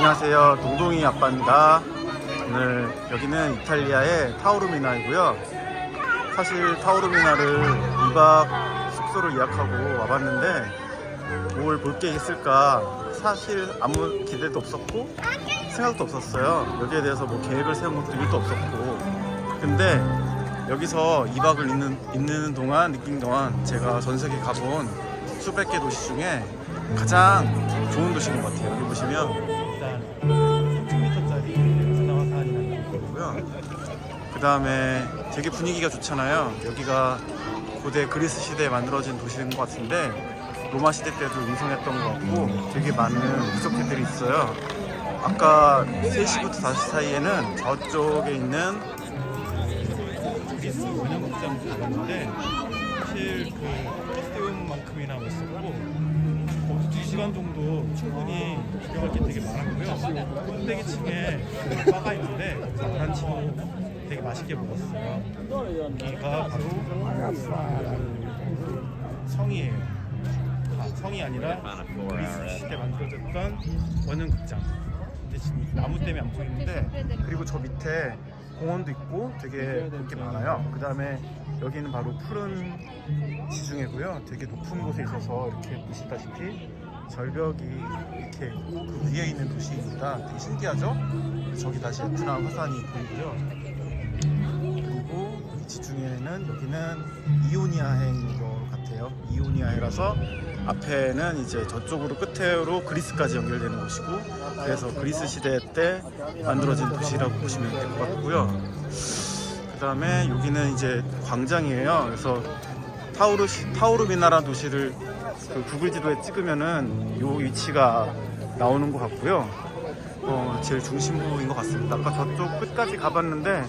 안녕하세요. 동동이 아빠입니다. 오늘 여기는 이탈리아의 타우르미나이고요. 사실 타우르미나를 2박 숙소를 예약하고 와봤는데 뭘 볼 게 있을까 사실 아무 기대도 없었고 생각도 없었어요. 여기에 대해서 뭐 계획을 세운 것도 일도 없었고 근데 여기서 2박을 있는, 있는 동안 느낀 동안 제가 전 세계 가본 수백 개 도시 중에 가장 좋은 도시인 것 같아요. 여기 보시면 그 다음에 되게 분위기가 좋잖아요. 여기가 고대 그리스 시대에 만들어진 도시인 것 같은데 로마 시대 때도 융성했던 것 같고 되게 많은 부족들이 있어요. 아까 3시부터 5시 사이에는 저쪽에 있는 원형극장 가봤는데 사실 그 코스티움만큼이나 멋있었고 거기서 2시간 정도 충분히 구경할 게 되게 많았고요. 꼭대기 층에 그 바가 있는데 브란치도 되게 맛있게 먹었어요. 여기가 바로 그 성이에요. 아, 성이 아니라 그리스 시대 만들어졌던 원형극장. 근데 지금 나무 때문에 안 보이는데 그리고 저 밑에 공원도 있고 되게 볼게 많아요. 그 다음에 여기는 바로 푸른 지중해고요. 되게 높은 곳에 있어서 이렇게 보시다시피 절벽이 이렇게 그 위에 있는 도시입니다. 되게 신기하죠? 저기 다시 베트남 화산이 보이고요. 이 지중해는 여기는 이오니아해인 것 같아요. 이오니아해라서 앞에는 이제 저쪽으로 끝으로 그리스까지 연결되는 곳이고 그래서 그리스 시대 때 만들어진 도시라고 보시면 될 것 같고요. 그 다음에 여기는 이제 광장이에요. 그래서 타우르 타우르미나라 도시를 그 구글 지도에 찍으면은 요 위치가 나오는 것 같고요. 어, 제일 중심부인 것 같습니다. 아까 저쪽 끝까지 가봤는데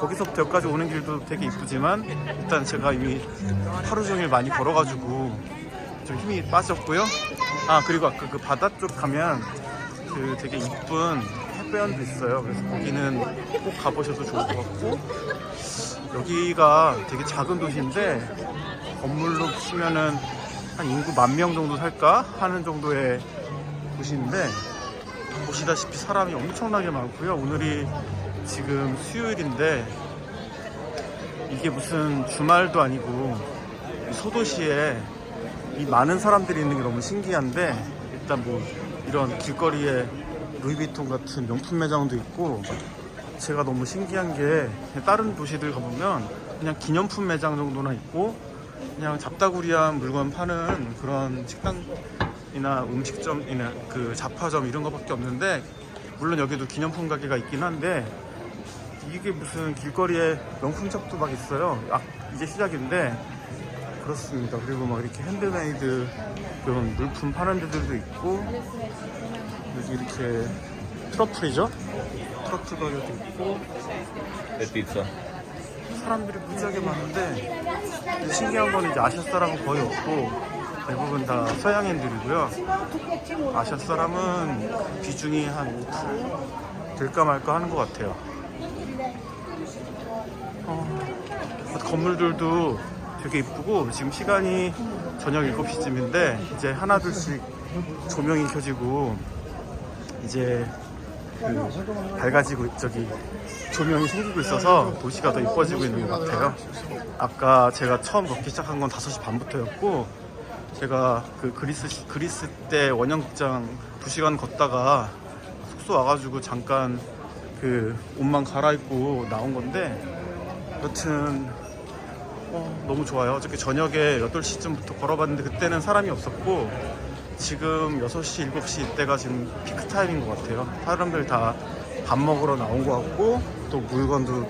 거기서부터 여기까지 오는 길도 되게 이쁘지만 일단 제가 이미 하루 종일 많이 걸어가지고 좀 힘이 빠졌고요. 아 그리고 아까 그 바다 쪽 가면 그 되게 이쁜 햇배연도 있어요. 그래서 거기는 꼭 가보셔도 좋을 것 같고 여기가 되게 작은 도시인데 건물로 치면은 한 인구 만 명 정도 살까 하는 정도의 도시인데 보시다시피 사람이 엄청나게 많고요. 오늘이 지금 수요일인데 이게 무슨 주말도 아니고 이 소도시에 이 많은 사람들이 있는 게 너무 신기한데 일단 뭐 이런 길거리에 루이비통 같은 명품 매장도 있고 제가 너무 신기한 게 다른 도시들 가보면 그냥 기념품 매장 정도나 있고 그냥 잡다구리한 물건 파는 그런 식당이나 음식점이나 그 잡화점 이런 거밖에 없는데 물론 여기도 기념품 가게가 있긴 한데 이게 무슨 길거리에 명품샵도 막 있어요. 아, 이제 시작인데 그렇습니다. 그리고 막 이렇게 핸드메이드 그런 물품 파는 데들도 있고 여기 이렇게 트러플이죠? 트러플 가게도 있고 pizza. 사람들이 무지하게 많은데 신기한 거는 이제 아시아 사람은 거의 없고 대부분 다 서양인들이고요. 아시아 사람은 비중이 한 5% 될까 말까 하는 것 같아요. 어, 건물들도 되게 이쁘고 지금 시간이 저녁 7시쯤인데 이제 하나둘씩 조명이 켜지고 이제 그 밝아지고 저기 조명이 생기고 있어서 도시가 더 이뻐지고 있는 것 같아요. 아까 제가 처음 걷기 시작한 건 5시 반부터였고 제가 그 그리스 시- 그리스 때 원형극장 2시간 걷다가 숙소 와가지고 잠깐 그 옷만 갈아입고 나온 건데 여튼 어, 너무 좋아요. 어저께 저녁에 8시쯤부터 걸어봤는데 그때는 사람이 없었고 지금 6시, 7시 이때가 지금 피크 타임인 것 같아요. 사람들 다 밥 먹으러 나온 것 같고 또 물건도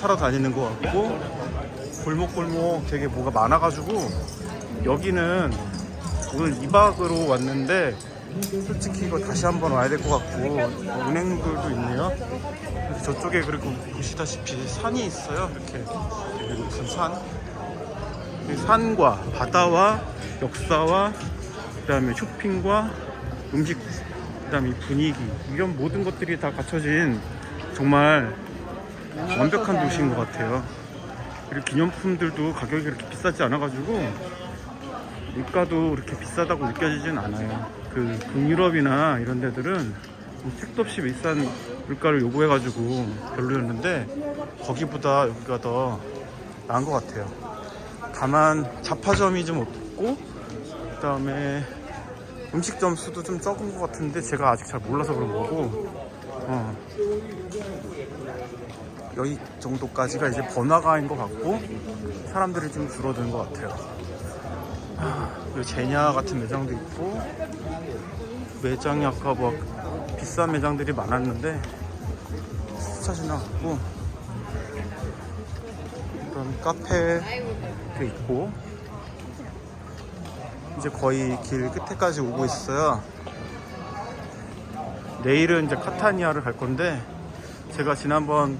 사러 다니는 것 같고 골목골목 되게 뭐가 많아가지고 여기는 오늘 2박으로 왔는데 솔직히 이거 다시 한번 와야 될 것 같고 어, 은행들도 있네요. 저쪽에 그리고 보시다시피 산이 있어요. 이렇게 높은 산. 이 산과 바다와 역사와 그 다음에 쇼핑과 음식 그 다음에 이 분위기 이런 모든 것들이 다 갖춰진 정말 완벽한 도시인 것 같아요. 그리고 기념품들도 가격이 그렇게 비싸지 않아가지고 물가도 그렇게 비싸다고 느껴지진 않아요. 그 북유럽이나 이런 데들은 택도 없이 비싼 물가를 요구해가지고 별로였는데 거기보다 여기가 더 나은 것 같아요. 다만 잡화점이 좀 없고 그 다음에 음식점 수도 좀 적은 것 같은데 제가 아직 잘 몰라서 그런 거고 어. 여기 정도까지가 이제 번화가인 것 같고 사람들이 좀 줄어드는 것 같아요. 아, 여기 제냐 같은 매장도 있고 매장이 아까 뭐 비싼 매장들이 많았는데 스쳐 지나갔고 그런 카페도 있고 이제 거의 길 끝에까지 오고 있어요. 내일은 이제 카타니아를 갈 건데 제가 지난번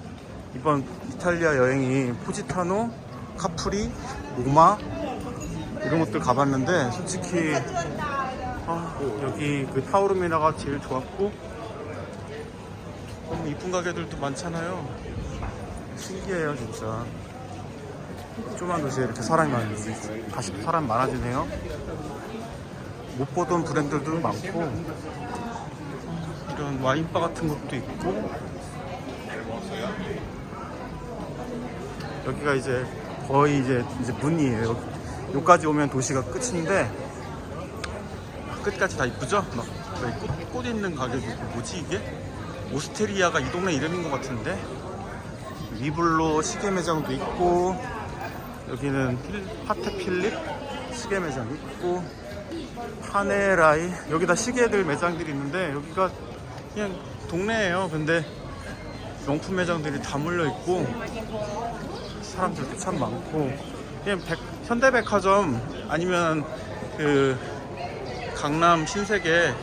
이번 이탈리아 여행이 포지타노, 카프리, 로마 이런 것들 가봤는데 솔직히 아, 여기 그 타오르미나가 제일 좋았고 너무 이쁜 가게들도 많잖아요. 신기해요 진짜. 조그만 도시에 이렇게 사람이 많은지 다시 사람 많아지네요. 못 보던 브랜드들도 많고 이런 와인바 같은 것도 있고 여기가 이제 거의 이제 이제 문이에요. 여기까지 오면 도시가 끝인데 끝까지 다 이쁘죠? 막 꽃, 꽃 있는 가게도 있고 뭐지 이게? 오스테리아가 이 동네 이름인 것 같은데 위블로 시계 매장도 있고 여기는 필- 파테 필립 시계 매장 있고 파네라이 여기다 시계들 매장들이 있는데 여기가 그냥 동네예요 근데 명품 매장들이 다 몰려 있고 사람들도 참 많고 그냥 백- 현대백화점 아니면 그 강남 신세계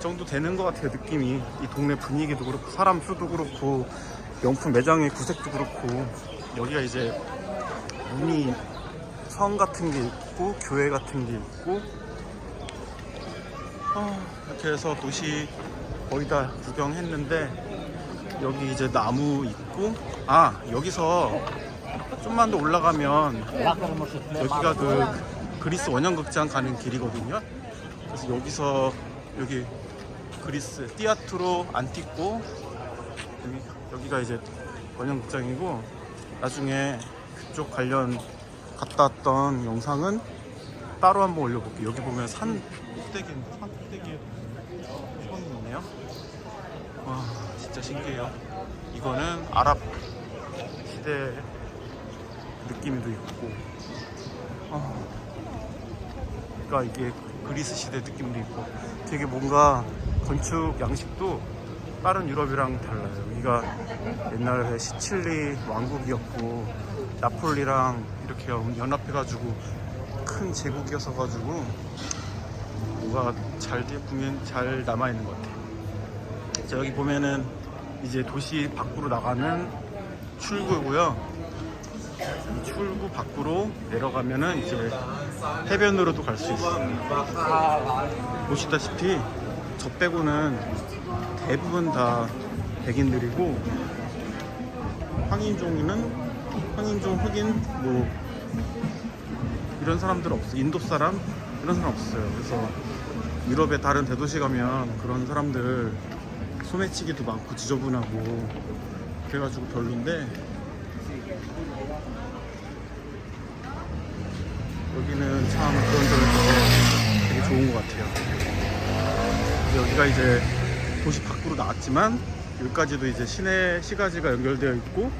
정도 되는 것 같아요 느낌이. 이 동네 분위기도 그렇고 사람 수도 그렇고 명품 매장의 구색도 그렇고. 여기가 이제 문이 성 같은 게 있고 교회 같은 게 있고. 어, 이렇게 해서 도시 거의 다 구경했는데 여기 이제 나무 있고 아 여기서 좀만 더 올라가면 여기가 그 그리스 원형극장 가는 길이거든요. 그래서 여기서 여기 그리스 띠아트로 안티고 여기, 여기가 이제 원형극장이고 나중에 그쪽 관련 갔다 왔던 영상은 따로 한번 올려볼게요. 여기 보면 산 꼭대기인데 산 꼭대기에 성이 있네요. 와 진짜 신기해요. 이거는 아랍 시대 느낌도 있고 아, 그러니까 이게 그리스 시대 느낌도 있고 되게 뭔가 건축 양식도 다른 유럽이랑 달라요. 여기가 옛날에 시칠리 왕국이었고 나폴리랑 이렇게 연합해가지고 큰 제국이었어가지고 뭐가 잘 보면 잘 남아 있는 것 같아요. 자, 여기 보면은 이제 도시 밖으로 나가는 출구고요. 이 출구 밖으로 내려가면은 이제 해변으로도 갈 수 있어요. 보시다시피 저 빼고는 대부분 다 백인들이고 황인종이는 황인종 흑인 뭐 이런 사람들 없어 인도 사람 이런 사람 없어요. 그래서 유럽의 다른 대도시 가면 그런 사람들 소매치기도 많고 지저분하고 그래가지고 별론데 여기는 참 그런 점에서 되게 좋은 것 같아요. 여기가 이제 도시 밖으로 나왔지만 여기까지도 이제 시내 시가지가 연결되어 있고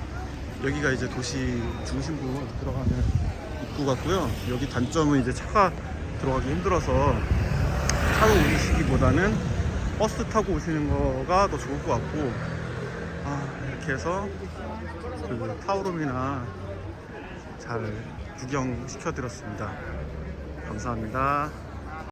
여기가 이제 도시 중심부 들어가는 입구 같고요. 여기 단점은 이제 차가 들어가기 힘들어서 차로 오시기보다는 버스 타고 오시는 거가 더 좋을 것 같고 아, 이렇게 해서 그 타오름이나 잘 구경 시켜드렸습니다. 감사합니다.